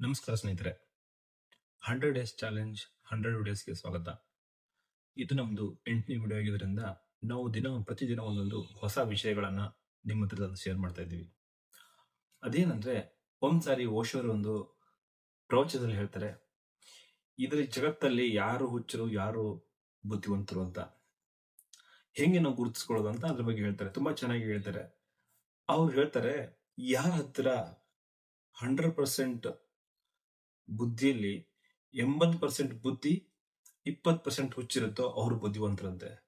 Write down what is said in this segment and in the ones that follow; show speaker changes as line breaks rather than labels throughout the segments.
ನಮಸ್ಕಾರ ಸ್ನೇಹಿತರೆ. Hundred days challenge, hundred ಡೇಸ್ಗೆ ಸ್ವಾಗತ. ಇದು ನಮ್ಮದು ಎಂಟನೇ ವಿಡಿಯೋ ಆಗಿದ್ದರಿಂದ ನಾವು ದಿನ, ಪ್ರತಿದಿನ ಒಂದೊಂದು ಹೊಸ ವಿಷಯಗಳನ್ನು ನಿಮ್ಮ ಹತ್ರ ಶೇರ್ ಮಾಡ್ತಾ ಇದ್ದೀವಿ. ಅದೇನಂದ್ರೆ ಒಂದ್ಸಾರಿ ಓಶೋರು ಒಂದು ಪ್ರವಚನದಲ್ಲಿ ಹೇಳ್ತಾರೆ ಇದರ ಜಗತ್ತಲ್ಲಿ ಯಾರು ಹುಚ್ಚರು, ಯಾರು ಬುದ್ಧಿವಂತರು ಅಂತ? ಹೆಂಗೆ ನಾವು ಗುರುತಿಸ್ಕೊಳ್ಳೋದು ಅಂತ ಅದ್ರ ಬಗ್ಗೆ ಹೇಳ್ತಾರೆ. ತುಂಬಾ ಚೆನ್ನಾಗಿ ಹೇಳ್ತಾರೆ. ಅವ್ರು ಹೇಳ್ತಾರೆ, ಯಾರ ಹತ್ರ ಹಂಡ್ರೆಡ್ ಪರ್ಸೆಂಟ್ ಬುದ್ಧಿಯಲ್ಲಿ ಎಂಬತ್ತು ಪರ್ಸೆಂಟ್ ಬುದ್ಧಿ, ಇಪ್ಪತ್ತು ಪರ್ಸೆಂಟ್ ಹುಚ್ಚಿರುತ್ತೋ ಅವರು ಬುದ್ಧಿವಂತರಂತೆ.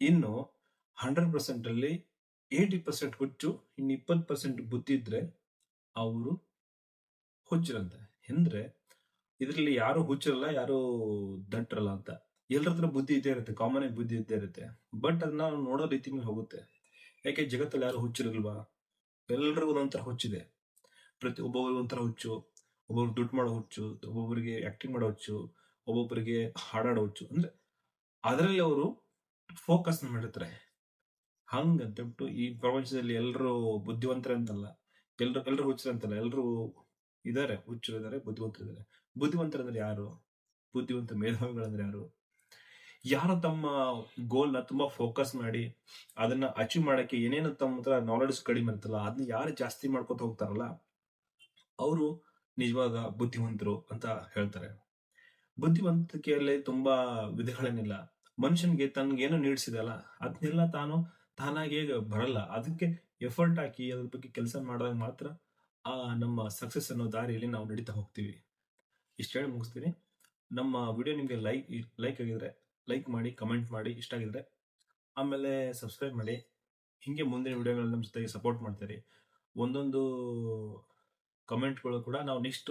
ಇನ್ನು ಹಂಡ್ರೆಡ್ ಪರ್ಸೆಂಟ್ ಅಲ್ಲಿ ಏಯ್ಟಿ ಪರ್ಸೆಂಟ್ ಹುಚ್ಚು, ಇನ್ನು ಇಪ್ಪತ್ತು ಪರ್ಸೆಂಟ್ ಬುದ್ಧಿ ಇದ್ದರೆ ಅವರು ಹುಚ್ಚಿರಂತೆ. ಎಂದರೆ ಇದರಲ್ಲಿ ಯಾರು ಹುಚ್ಚಿರಲ್ಲ, ಯಾರು ದಟ್ಟರಲ್ಲ ಅಂತ. ಎಲ್ಲರ ಹತ್ರ ಬುದ್ಧಿ ಇದ್ದೇ ಇರುತ್ತೆ ಕಾಮನ್ ಆಗಿ ಬುದ್ಧಿ ಇದ್ದೇ ಇರುತ್ತೆ. ಬಟ್ ಅದನ್ನ ನೋಡೋ ರೀತಿ ಹೋಗುತ್ತೆ. ಯಾಕೆ ಜಗತ್ತಲ್ಲಿ ಯಾರು ಹುಚ್ಚಿರಲ್ವಾ? ಎಲ್ಲರಿಗೂ ಒಂದೊಂಥರ ಹುಚ್ಚಿದೆ. ಪ್ರತಿ ಒಬ್ಬೊಬ್ಬರಿಗೂ ಒಂಥರ ಹುಚ್ಚು. ಒಬ್ಬೊಬ್ರು ದುಡ್ಡು ಮಾಡೋ ಹುಚ್ಚು ಒಬ್ಬೊಬ್ಬರಿಗೆ ಆಕ್ಟಿಂಗ್ ಮಾಡೋ ಹುಚ್ಚು ಒಬ್ಬೊಬ್ಬರಿಗೆ ಹಾಡಾಡೋ ಹುಚ್ಚು ಅಂದ್ರೆ ಅದರಲ್ಲಿ ಅವರು ಫೋಕಸ್ ಮಾಡಿರ್ತಾರೆ. ಹಂಗಂತಬಿಟ್ಟು ಈ ಪ್ರಪಂಚದಲ್ಲಿ ಎಲ್ಲರೂ ಬುದ್ಧಿವಂತರ ಅಂತಲ್ಲ ಎಲ್ರು ಎಲ್ಲರೂ ಹುಚ್ಚರು ಅಂತಲ್ಲ ಎಲ್ರು ಇದಾರೆ, ಹುಚ್ಚರು ಇದಾರೆ, ಬುದ್ಧಿವಂತರು ಇದಾರೆ. ಬುದ್ಧಿವಂತರಂದ್ರೆ ಯಾರು? ಬುದ್ಧಿವಂತ ಮೇಧಾವಿಗಳಂದ್ರೆ ಯಾರು? ಯಾರು ತಮ್ಮ ಗೋಲ್ನ ತುಂಬಾ ಫೋಕಸ್ ಮಾಡಿ, ಅದನ್ನ ಅಚೀವ್ ಮಾಡಕ್ಕೆ ಏನೇನು ತಮ್ಮ ಹತ್ರ ನಾಲೆಡ್ಜ್ ಕಡಿಮೆ ಇರ್ತಲ್ಲ ಅದನ್ನ ಯಾರು ಜಾಸ್ತಿ ಮಾಡ್ಕೊತ ಹೋಗ್ತಾರಲ್ಲ, ಅವರು ನಿಜವಾದ ಬುದ್ಧಿವಂತರು ಅಂತ ಹೇಳ್ತಾರೆ. ಬುದ್ಧಿವಂತಿಕೆಯಲ್ಲಿ ತುಂಬಾ ವಿಧಗಳೇನಿಲ್ಲ. ಮನುಷ್ಯನಿಗೆ ತನ್ಗೇನು ನೀಡ್ಸಿದಲ್ಲ ಅದನ್ನೆಲ್ಲ ತಾನು ತಾನಾಗಿ ಬರಲ್ಲ. ಅದಕ್ಕೆ ಎಫರ್ಟ್ ಹಾಕಿ ಅದ್ರ ಬಗ್ಗೆ ಕೆಲಸ ಮಾಡಿದಾಗ ಮಾತ್ರ ಆ ನಮ್ಮ ಸಕ್ಸಸ್ ಅನ್ನೋ ದಾರಿಯಲ್ಲಿ ನಾವು ನಡೀತಾ ಹೋಗ್ತೀವಿ. ಇಷ್ಟು ಹೇಳಿ ಮುಗಿಸ್ತೀನಿ. ನಮ್ಮ ವಿಡಿಯೋ ನಿಮಗೆ ಲೈಕ್ ಲೈಕ್ ಆಗಿದ್ರೆ ಲೈಕ್ ಮಾಡಿ ಕಮೆಂಟ್ ಮಾಡಿ, ಇಷ್ಟ ಆಗಿದ್ರೆ ಆಮೇಲೆ ಸಬ್ಸ್ಕ್ರೈಬ್ ಮಾಡಿ. ಹಿಂಗೆ ಮುಂದಿನ ವಿಡಿಯೋಗಳನ್ನ ನಮ್ಮ ಜೊತೆಗೆ ಸಪೋರ್ಟ್ ಮಾಡ್ತೀರಿ. ಒಂದೊಂದು ಕಮೆಂಟ್ಗಳು ಕೂಡ ನಾವು ನೆಕ್ಸ್ಟ್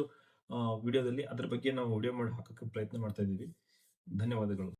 ವಿಡಿಯೋದಲ್ಲಿ ಅದ್ರ ಬಗ್ಗೆ ನಾವು ವಿಡಿಯೋ ಮಾಡಿ, ಹಾಕೋಕ್ಕೆ ಪ್ರಯತ್ನ ಮಾಡ್ತಾ ಇದ್ದೀವಿ. ಧನ್ಯವಾದಗಳು.